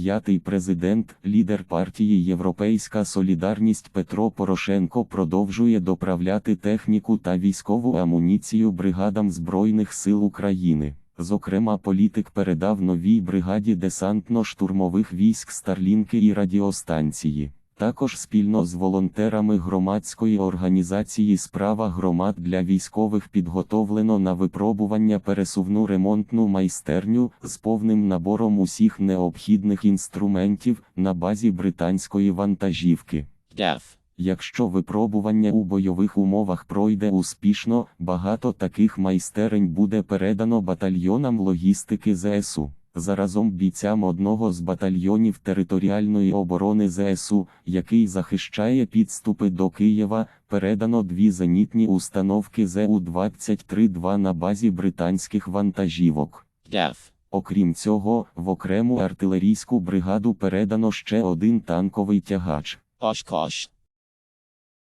п'ятий президент, лідер партії Європейська Солідарність Петро Порошенко продовжує доправляти техніку та військову амуніцію бригадам Збройних сил України. Зокрема, політик передав новій бригаді десантно-штурмових військ Старлінки і радіостанції. Також спільно з волонтерами громадської організації Справа громад для військових підготовлено на випробування пересувну ремонтну майстерню з повним набором усіх необхідних інструментів на базі британської вантажівки. Death. Якщо випробування у бойових умовах пройде успішно, багато таких майстерень буде передано батальйонам логістики ЗСУ. Заразом бійцям одного з батальйонів територіальної оборони ЗСУ, який захищає підступи до Києва, передано дві зенітні установки ЗУ-23-2 на базі британських вантажівок. Death. Окрім цього, в окрему артилерійську бригаду передано ще один танковий тягач. Oshkosh.